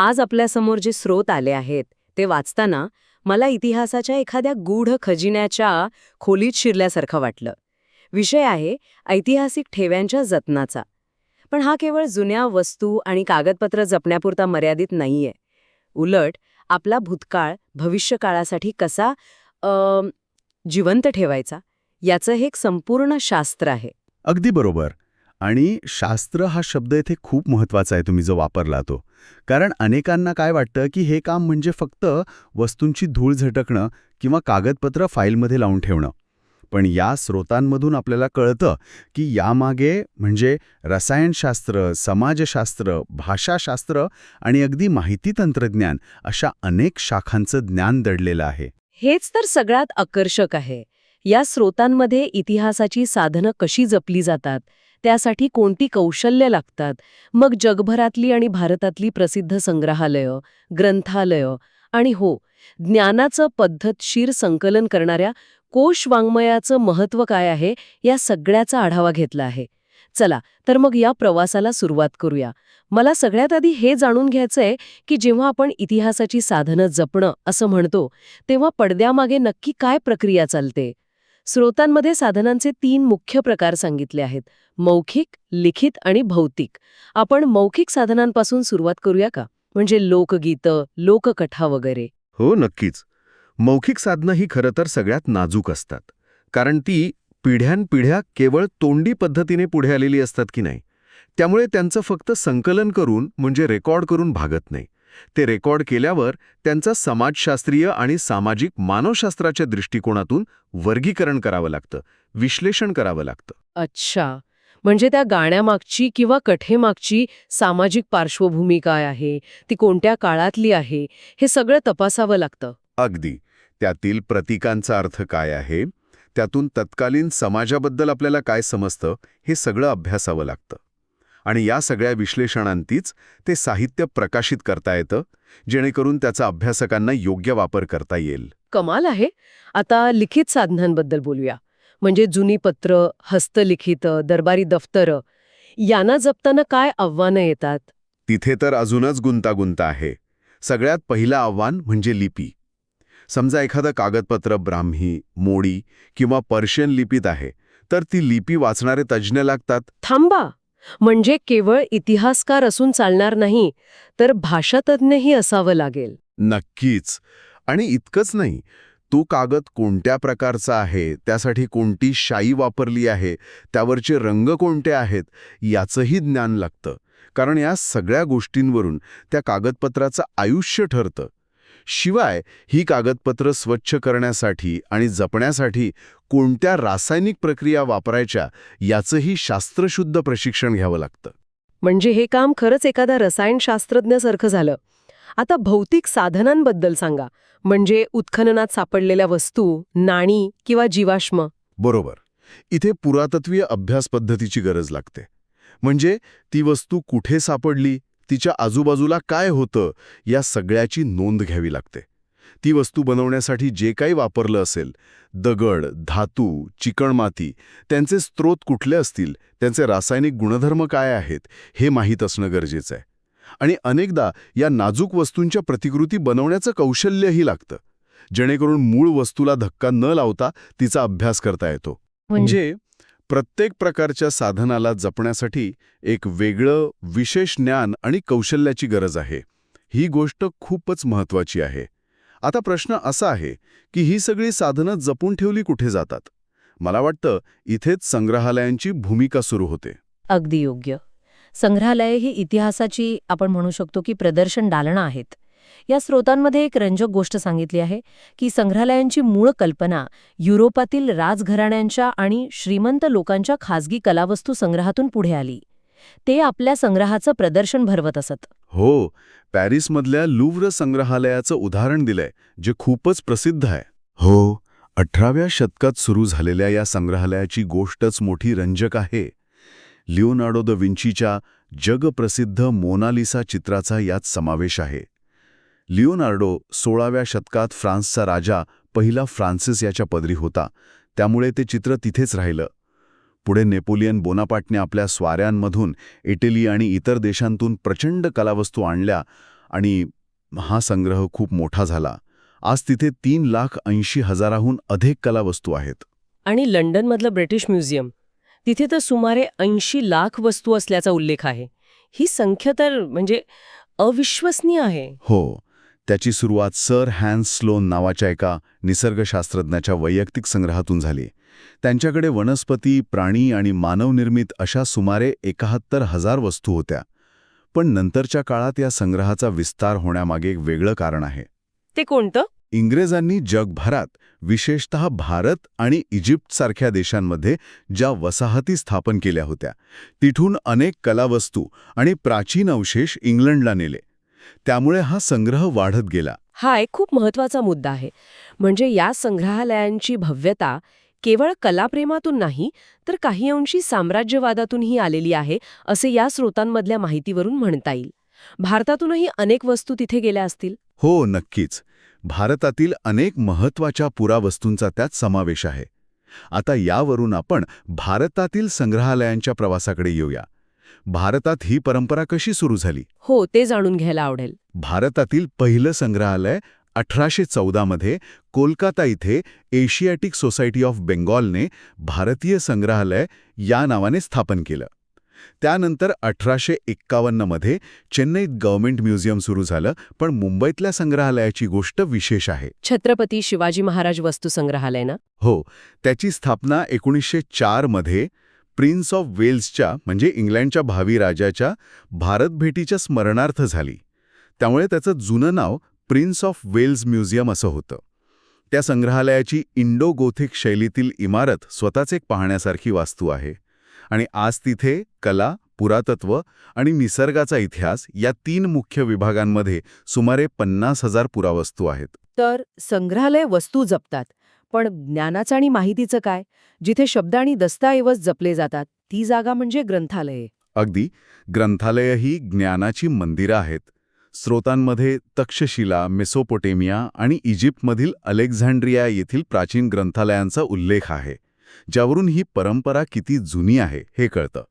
आज आपल्यासमोर जे स्रोत आले आहेत ते वाचताना मला इतिहासाच्या एखाद्या गूढ खजिन्याच्या खोलीत शिरल्यासारखं वाटलं. विषय आहे ऐतिहासिक ठेव्यांच्या जतनाचा. पण हा केवळ जुन्या वस्तू आणि कागदपत्र जपण्यापुरता मर्यादित नाहीये. उलट आपला भूतकाळ भविष्यकाळासाठी कसा जिवंत ठेवायचा याचं हे एक संपूर्ण शास्त्र आहे. अगदी बरोबर. आणि शास्त्र हा शब्द इथे खूप महत्त्वाचा आहे तुम्ही जो वापरला तो. कारण अनेकांना काय वाटतं की हे काम म्हणजे फक्त वस्तूंची धूळ झटकणं किंवा कागदपत्र फाईलमध्ये लावून ठेवणं. पण या स्रोतांमधून आपल्याला कळतं की यामागे म्हणजे रसायनशास्त्र समाजशास्त्र भाषाशास्त्र आणि अगदी माहिती तंत्रज्ञान अशा अनेक शाखांचं ज्ञान दडलेलं आहे. हेच तर सगळ्यात आकर्षक आहे. या स्रोतांमध्ये इतिहासाची साधनं कशी जपली जातात? त्यासाठी कोणती कौशल्य लागतात? मग जगभरातली आणि भारतातली प्रसिद्ध संग्रहालयं ग्रंथालयं आणि हो ज्ञानाचं पद्धतशीर संकलन करणाऱ्या कोश वाङ्मयाचं महत्त्व काय आहे या सगळ्याचा आढावा घेतला आहे. चला तर मग या प्रवासाला सुरुवात करूया. मला सगळ्यात आधी हे जाणून घ्यायचंय की जेव्हा आपण इतिहासाची साधनं जपणं असं म्हणतो तेव्हा पडद्यामागे नक्की काय प्रक्रिया चालते? स्रोतांमध्ये साधनांचे तीन मुख्य प्रकार सांगितले आहेत. मौखिक लिखित आणि भौतिक. आपण मौखिक साधनांपासून सुरुवात करूया का? म्हणजे लोकगीतं लोककथा वगैरे. हो नक्कीच. मौखिक साधनं ही खरं तर सगळ्यात नाजूक असतात. कारण ती पिढ्यानपिढ्या केवळ तोंडी पद्धतीने पुढे आलेली असतात की नाही? त्यामुळे त्यांचं फक्त संकलन करून म्हणजे रेकॉर्ड करून भागत नाही. ते रेकॉर्ड केल्यावर त्यांचं समाजशास्त्रीय आणि सामाजिक मानवशास्त्राच्या दृष्टिकोनातून वर्गीकरण करावं लागतं विश्लेषण करावं लागतं. अच्छा. म्हणजे त्या गाण्यामागची किंवा कथेमागची सामाजिक पार्श्वभूमी काय आहे? ती कोणत्या काळातली आहे? हे सगळं तपासावं लागतं. अगदी. त्यातील प्रतीकांचा अर्थ काय आहे? त्यातून तत्कालीन समाजाबद्दल आपल्याला काय समजतं? हे सगळं अभ्यासावं लागतं. आणि या सगळ्या विश्लेषणांतीच ते साहित्य प्रकाशित करता येतं जेणेकरून त्याचा अभ्यासकांना योग्य वापर करता येईल. कमाल आहे. आता लिखित साधनांबद्दल बोलूया. म्हणजे जुनी पत्र हस्तलिखित दरबारी दफ्तरं यांना जपताना काय आव्हानं येतात? तिथे तर अजूनच गुंतागुंत आहे. सगळ्यात पहिलं आव्हान म्हणजे लिपी. समजा एखादं कागदपत्र ब्राह्मी मोडी किंवा पर्शियन लिपीत आहे तर ती लिपी वाचणारे तज्ज्ञ लागतात. थांबा! म्हणजे केवळ इतिहासकार असून चालणार नाही तर भाषातज्ञही असावं लागेल. नक्कीच. आणि इतकंच नाही तो कागद कोणत्या प्रकारचा आहे त्यासाठी कोणती शाई वापरली आहे त्यावरचे रंग कोणते आहेत याचंही ज्ञान लागतं. कारण या सगळ्या गोष्टींवरून त्या कागदपत्राचं आयुष्य ठरतं. शिवाय ही कागदपत्र स्वच्छ करण्यासाठी आणि जपण्यासाठी कोणत्या रासायनिक प्रक्रिया वापरायच्या याचंही शास्त्रशुद्ध प्रशिक्षण घ्यावं लागतं. म्हणजे हे काम खरंच एखादा रसायनशास्त्रज्ञासारखं झालं. आता भौतिक साधनांबद्दल सांगा. म्हणजे उत्खननात सापडलेल्या वस्तू नाणी किंवा जीवाश्म. बरोबर. इथे पुरातत्वीय अभ्यास पद्धतीची गरज लागते. म्हणजे ती वस्तू कुठे सापडली तिच्या आजूबाजूला काय होतं या सगळ्याची नोंद घ्यावी लागते. ती वस्तू बनवण्यासाठी जे काही वापरलं असेल दगड धातू चिकणमाती त्यांचे स्रोत कुठले असतील त्यांचे रासायनिक गुणधर्म काय आहेत हे माहीत असणं गरजेचं आहे. आणि अनेकदा या नाजूक वस्तूंच्या प्रतिकृती बनवण्याचं कौशल्यही लागतं जेणेकरून मूळ वस्तूला धक्का न लावता तिचा अभ्यास करता येतो. म्हणजे प्रत्येक प्रकारच्या साधनाला जपण्यासाठी एक वेगळं विशेष ज्ञान आणि कौशल्याची गरज आहे. ही गोष्ट खूपच महत्वाची आहे. आता प्रश्न असा आहे की ही सगळी साधनं जपून ठेवली कुठे जातात? मला वाटतं इथेच संग्रहालयांची भूमिका सुरू होते. अगदी योग्य. संग्रहालये ही इतिहासाची आपण म्हणू शकतो की प्रदर्शन दालनं आहेत. या स्रोतांमध्ये एक रंजक गोष्ट सांगितली आहे की संग्रहालयांची मूळ कल्पना युरोपातील राजघराण्यांच्या आणि श्रीमंत लोकांच्या खाजगी कलावस्तू संग्रहातून पुढे आली. ते आपल्या संग्रहाचं प्रदर्शन भरवत असत. हो पॅरिसमधल्या लुव्र संग्रहालयाचं उदाहरण दिलंय जे खूपच प्रसिद्ध आहे. हो अठराव्या शतकात सुरू झालेल्या या संग्रहालयाची गोष्टच मोठी रंजक आहे. लिओनार्डो द विंचीच्या जगप्रसिद्ध मोनालिसा चित्राचा यात समावेश आहे. लिओनार्डो सोळाव्या शतकात फ्रान्सचा राजा पहिला फ्रान्सिस याच्या पदरी होता. त्यामुळे ते चित्र तिथेच राहिलं. पुढे नेपोलियन बोनापाटने आपल्या स्वाऱ्यांमधून इटली आणि इतर देशांतून प्रचंड कलावस्तू आणल्या आणि हा संग्रह खूप मोठा झाला. आज तिथे तीन लाख ऐंशी हजाराहून अधिक कलावस्तू आहेत. आणि लंडनमधलं ब्रिटिश म्युझियम. तिथे तर सुमारे ऐंशी लाख वस्तू असल्याचा उल्लेख आहे. ही संख्या तर म्हणजे अविश्वसनीय आहे. हो त्याची सुरुवात सर हॅन्स स्लोन नावाच्या एका निसर्गशास्त्रज्ञाच्या वैयक्तिक संग्रहातून झाली. त्यांच्याकडे वनस्पती प्राणी आणि मानवनिर्मित अशा सुमारे एकाहत्तर हजार वस्तू होत्या. पण नंतरच्या काळात या संग्रहाचा विस्तार होण्यामागे एक वेगळं कारण आहे. ते कोणतं? इंग्रजांनी जगभरात विशेषतः भारत आणि इजिप्तसारख्या देशांमध्ये ज्या वसाहती स्थापन केल्या होत्या तिथून अनेक कलावस्तू आणि प्राचीन अवशेष इंग्लंडला नेले. त्यामुळे हा संग्रह वाढत गेला. हा एक खूप महत्त्वाचा मुद्दा आहे. म्हणजे या संग्रहालयांची भव्यता केवळ कलाप्रेमातून नाही तर काही अंशी साम्राज्यवादातूनही आलेली आहे असे या स्रोतांमधल्या माहितीवरून म्हणता येईल. भारतातूनही अनेक वस्तू तिथे गेल्या असतील? हो नक्कीच. भारतातील अनेक महत्त्वाच्या पुरावस्तूंचा त्यात समावेश आहे. आता यावरून आपण भारतातील संग्रहालयांच्या प्रवासाकडे येऊया. भारतात ही परंपरा कशी सुरू झाली? हो ते जाणून घ्यायला आवडेल. भारतातील पहिलं संग्रहालय अठराशे चौदामध्ये कोलकाता इथे एशियाटिक सोसायटी ऑफ बेंगॉलने भारतीय संग्रहालय या नावाने स्थापन केलं. त्यानंतर अठराशे एक्कावन्नमध्ये चेन्नईत गव्हर्नमेंट म्युझियम सुरू झालं पण मुंबईतल्या संग्रहालयाची गोष्ट विशेष आहे. छत्रपती शिवाजी महाराज वस्तू संग्रहालय ना? हो त्याची स्थापना एकोणीसशे चारमध्ये प्रिन्स ऑफ वेल्सच्या म्हणजे इंग्लंडच्या भावी राजाच्या भारत भेटीच्या स्मरणार्थ झाली. त्यामुळे त्याचं जुनं नाव प्रिन्स ऑफ वेल्स म्युझियम असं होतं. त्या संग्रहालयाची इंडो गोथिक शैलीतील इमारत स्वतःच एक पाहण्यासारखी वास्तू आहे. आणि आज तिथे कला पुरातत्व आणि निसर्गाचा इतिहास या तीन मुख्य विभागांमध्ये सुमारे पन्नास हजार पुरावस्तू आहेत. तर संग्रहालय वस्तू जपतात पण ज्ञानाचं आणि माहितीचं काय? जिथे शब्द आणि दस्तऐवज जपले जातात ती जागा म्हणजे ग्रंथालये. अगदी ग्रंथालयं ही ज्ञानाची मंदिरं आहेत. स्रोतांमध्ये तक्षशिला मेसोपोटेमिया आणि इजिप्तमधील अलेक्झांड्रिया येथील प्राचीन ग्रंथालयांचा उल्लेख आहे ज्यावरून ही परंपरा किती जुनी आहे हे कळतं.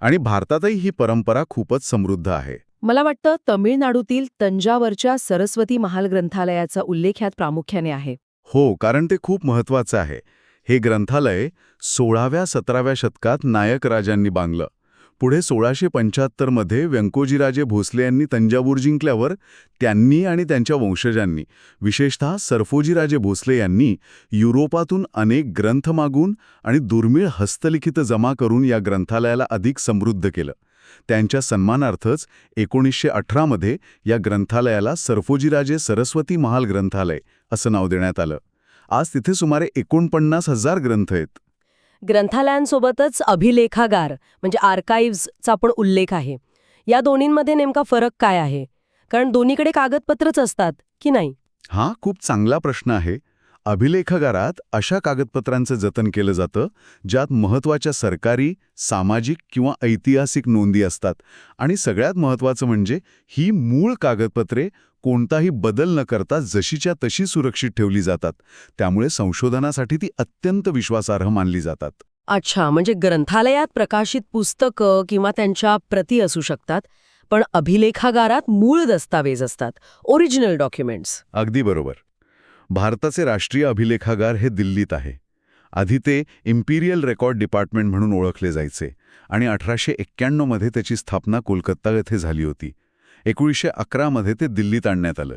आणि भारतातही ही परंपरा खूपच समृद्ध आहे. मला वाटतं तमिळनाडूतील तंजावरच्या सरस्वती महाल ग्रंथालयाचा उल्लेख ह्यात प्रामुख्याने आहे. हो कारण ते खूप महत्वाचं आहे. हे ग्रंथालय सोळाव्या सतराव्या शतकात नायक राजांनी बांधलं. पुढे सोळाशे पंच्याहत्तरमध्ये व्यंकोजीराजे भोसले यांनी तंजावूर जिंकल्यावर त्यांनी आणि त्यांच्या वंशजांनी विशेषतः सरफोजीराजे भोसले यांनी युरोपातून अनेक ग्रंथ मागून आणि दुर्मिळ हस्तलिखित जमा करून या ग्रंथालयाला अधिक समृद्ध केलं. त्यांच्या सन्मानार्थच एकोणीसशे अठरामध्ये या ग्रंथालयाला सरफोजीराजे सरस्वती महाल ग्रंथालय असं नाव देण्यात आलं. आज तिथे सुमारे एकोणपन्नास हजार ग्रंथ आहेत. ग्रंथालयांसोबतच अभिलेखागार म्हणजे आर्काईव्हजचा पण उल्लेख आहे. या दोन्हींमध्ये नेमका फरक काय आहे? कारण दोन्हीकडे कागदपत्रच असतात की नाही? हा खूप चांगला प्रश्न आहे. अभिलेखागारात अशा कागदपत्रांचं जतन केलं जातं ज्यात महत्त्वाच्या सरकारी सामाजिक किंवा ऐतिहासिक नोंदी असतात. आणि सगळ्यात महत्त्वाचं म्हणजे ही मूळ कागदपत्रे कोणताही बदल न करता जशीच्या तशी सुरक्षित ठेवली जातात. त्यामुळे संशोधनासाठी ती अत्यंत विश्वासार्ह मानली जातात. अच्छा म्हणजे ग्रंथालयात प्रकाशित पुस्तकं किंवा त्यांच्या प्रती असू शकतात पण अभिलेखागारात मूळ दस्तावेज असतात ओरिजिनल डॉक्युमेंट्स. अगदी बरोबर. भारताचे राष्ट्रीय अभिलेखागार हे दिल्लीत आहे. आधी ते इम्पिरियल रेकॉर्ड डिपार्टमेंट म्हणून ओळखले जायचे आणि अठराशे एक्क्याण्णवमध्ये त्याची स्थापना कोलकाता येथे झाली होती. एकोणीसशे अकरामध्ये ते दिल्लीत आणण्यात आलं.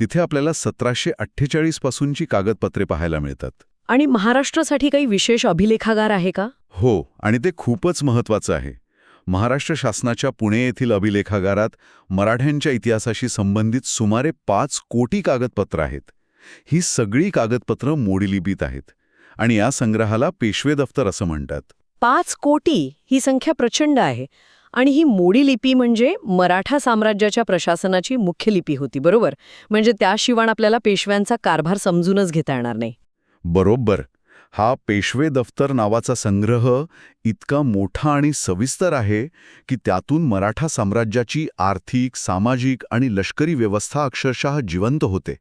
तिथे आपल्याला सतराशे अठ्ठेचाळीस पासूनची कागदपत्रे पाहायला मिळतात. आणि महाराष्ट्रासाठी काही विशेष अभिलेखागार आहे का? हो आणि ते खूपच महत्वाचं आहे. महाराष्ट्र शासनाच्या पुणे येथील अभिलेखागारात मराठ्यांच्या इतिहासाशी संबंधित सुमारे पाच कोटी कागदपत्र आहेत. ही सगळी कागदपत्र मोडीलिपीत आहेत. आणि या संग्रहाला पेशवे दफ्तर असं म्हणतात. पाच कोटी ही संख्या प्रचंड आहे. आणि ही मोडी लिपी म्हणजे मराठा साम्राज्याच्या प्रशासनाची मुख्य लिपी होती बरोबर? म्हणजे त्याशिवाय आपल्याला पेशव्यांचा कारभार समजूनच घेता येणार नाही. बरोबर. हा पेशवे दफ्तर नावाचा संग्रह इतका मोठा आणि सविस्तर आहे की त्यातून मराठा साम्राज्याची आर्थिक सामाजिक आणि लष्करी व्यवस्था अक्षरशः जिवंत होते.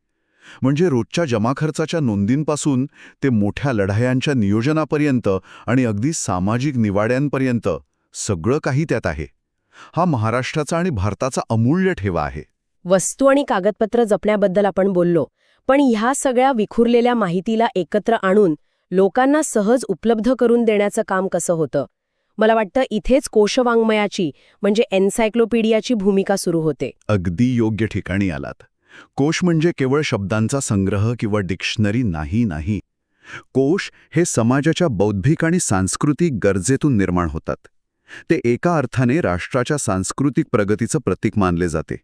म्हणजे रोजच्या जमाखर्चाच्या नोंदींपासून ते मोठ्या लढायांच्या नियोजनापर्यंत आणि अगदी सामाजिक निवाड्यांपर्यंत सगळं काही त्यात आहे. हा महाराष्ट्राचा आणि भारताचा अमूल्य ठेवा आहे. वस्तू आणि कागदपत्र जपण्याबद्दल आपण बोललो पण ह्या सगळ्या विखुरलेल्या माहितीला एकत्र आणून लोकांना सहज उपलब्ध करून देण्याचं काम कसं होतं? मला वाटतं इथेच कोशवाङ्मयाची म्हणजे एन्सायक्लोपीडियाची भूमिका सुरू होते. अगदी योग्य ठिकाणी आलात. कोश म्हणजे केवळ शब्दांचा संग्रह किंवा डिक्शनरी नाही नाही. कोश हे समाजाच्या बौद्धिक आणि सांस्कृतिक गरजेतून निर्माण होतात. ते एका अर्थाने राष्ट्राच्या सांस्कृतिक प्रगतीचं प्रतीक मानले जाते.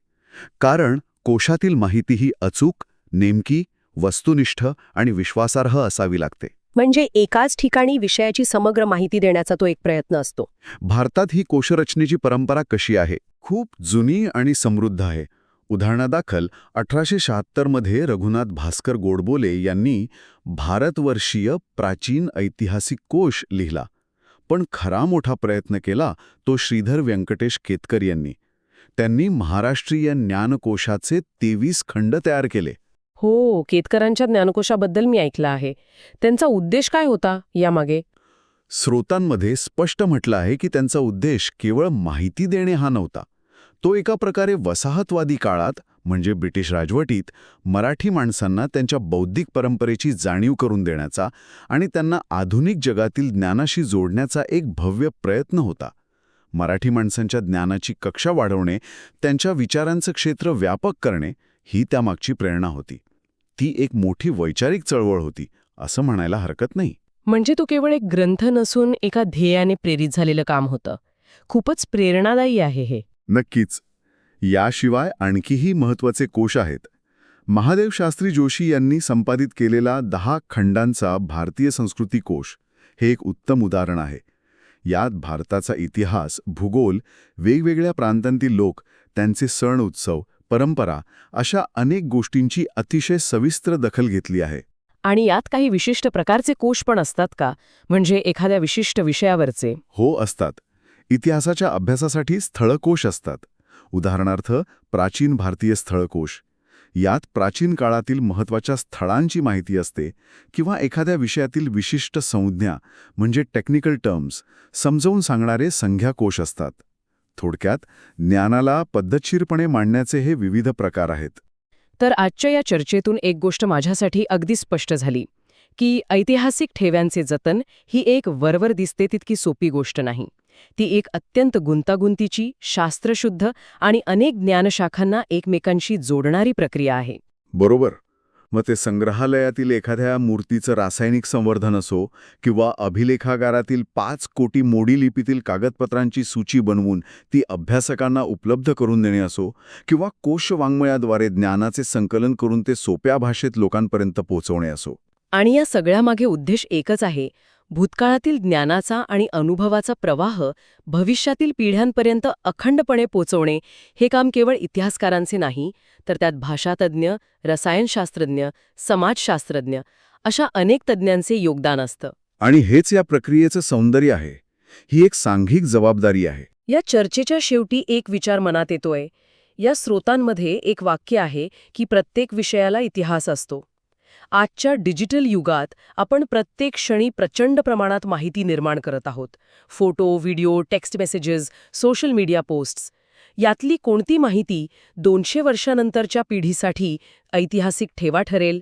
कारण कोशातील माहिती ही अचूक नेमकी वस्तुनिष्ठ आणि विश्वासार्ह असावी लागते. म्हणजे एकाच ठिकाणी विषयाची समग्र माहिती देण्याचा तो एक प्रयत्न असतो. भारतात ही कोशरचनेची परंपरा कशी आहे? खूप जुनी आणि समृद्ध आहे. उदाहरणादाखल अठराशे शहात्तरमध्ये रघुनाथ भास्कर गोडबोले यांनी भारतवर्षीय प्राचीन ऐतिहासिक कोश लिहिला. पण खरा मोठा प्रयत्न केला तो श्रीधर व्यंकटेश केतकर यांनी. त्यांनी महाराष्ट्रीय ज्ञानकोशाचे तेवीस खंड तयार केले. हो केतकरांच्या ज्ञानकोशाबद्दल मी ऐकलं आहे. त्यांचा उद्देश काय होता यामागे? स्रोतांमध्ये स्पष्ट म्हटलं आहे की त्यांचा उद्देश केवळ माहिती देणे हा नव्हता. तो एका प्रकारे वसाहतवादी काळात म्हणजे ब्रिटिश राजवटीत मराठी माणसांना त्यांच्या बौद्धिक परंपरेची जाणीव करून देण्याचा आणि त्यांना आधुनिक जगातील ज्ञानाशी जोडण्याचा एक भव्य प्रयत्न होता. मराठी माणसांच्या ज्ञानाची कक्षा वाढवणे त्यांच्या विचारांचं क्षेत्र व्यापक करणे ही त्यामागची प्रेरणा होती. ती एक मोठी वैचारिक चळवळ होती असं म्हणायला हरकत नाही. म्हणजे तो केवळ एक ग्रंथ नसून एका ध्येयाने प्रेरित झालेलं काम होतं. खूपच प्रेरणादायी आहे हे. नक्कीच. याशिवाय आणखीही महत्त्वाचे कोश आहेत. महादेव शास्त्री जोशी यांनी संपादित केलेला दहा खंडांचा भारतीय संस्कृती कोश हे एक उत्तम उदाहरण आहे. यात भारताचा इतिहास भूगोल वेगवेगळ्या प्रांतांतील लोक त्यांचे सण उत्सव परंपरा अशा अनेक गोष्टींची अतिशय सविस्तर दखल घेतली आहे. आणि यात काही विशिष्ट प्रकारचे कोश पण असतात का? म्हणजे एखाद्या विशिष्ट विषयावरचे. हो असतात. इतिहासाच्या अभ्यासासाठी स्थळकोश असतात. उदाहरणार्थ प्राचीन भारतीय स्थळकोश. यात प्राचीन काळातील महत्त्वाच्या स्थळांची माहिती असते किंवा एखाद्या विषयातील विशिष्ट संज्ञा म्हणजे टेक्निकल टर्म्स समजावून सांगणारे संख्याकोश असतात. थोडक्यात ज्ञानाला पद्धतशीरपणे मांडण्याचे हे विविध प्रकार आहेत. तर आजच्या या चर्चेतून एक गोष्ट माझ्यासाठी अगदी स्पष्ट झाली की ऐतिहासिक ठेव्यांचे जतन ही एक वरवर दिसते तितकी सोपी गोष्ट नाही. ती एक अत्यंत गुंतागुंतीची शास्त्रशुद्ध आणि अनेक ज्ञानशाखांना एकमेकांशी जोडणारी प्रक्रिया आहे. बरोबर. मग ते संग्रहालयातील एखाद्या मूर्तीचं रासायनिक संवर्धन असो किंवा अभिलेखागारातील पाच कोटी मोडी लिपीतील कागदपत्रांची सूची बनवून ती अभ्यासकांना उपलब्ध करून देणे असो किंवा कोशवाङ्मयाद्वारे ज्ञानाचे संकलन करून ते सोप्या भाषेत लोकांपर्यंत पोहोचवणे असो. आणि या सगळ्यामागे उद्देश एकच आहे भूतकाळातील ज्ञानाचा आणि अनुभवाचा प्रवाह भविष्यातील पिढ्यांपर्यंत अखंडपणे पोचवणे हे काम केवळ इतिहासकारांचे नाही तर त्यात भाषातज्ञ रसायनशास्त्रज्ञ समाजशास्त्रज्ञ अशा अनेक तज्ज्ञांचे योगदान असतं. आणि हेच या प्रक्रियेचं सौंदर्य आहे. ही एक सांघिक जबाबदारी आहे. या चर्चेच्या शेवटी एक विचार मनात येतोय. या स्रोतांमध्ये एक वाक्य आहे की प्रत्येक विषयाला इतिहास असतो. आजच्या डिजिटल युगात आपण प्रत्येक क्षणी प्रचंड प्रमाणात माहिती निर्माण करत आहोत. Photo video text messages social media posts. यातली कोणती माहिती दोनशे वर्षानंतरच्या पिढीसाठी ऐतिहासिक ठेवा ठरेल?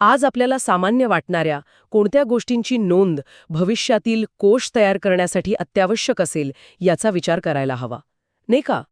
आज आपल्याला सामान्य वाटणाऱ्या कोणत्या गोष्टींची नोंद भविष्यातील कोश तयार करण्यासाठी अत्यावश्यक असेल याचा विचार करायला हवा. नाही का?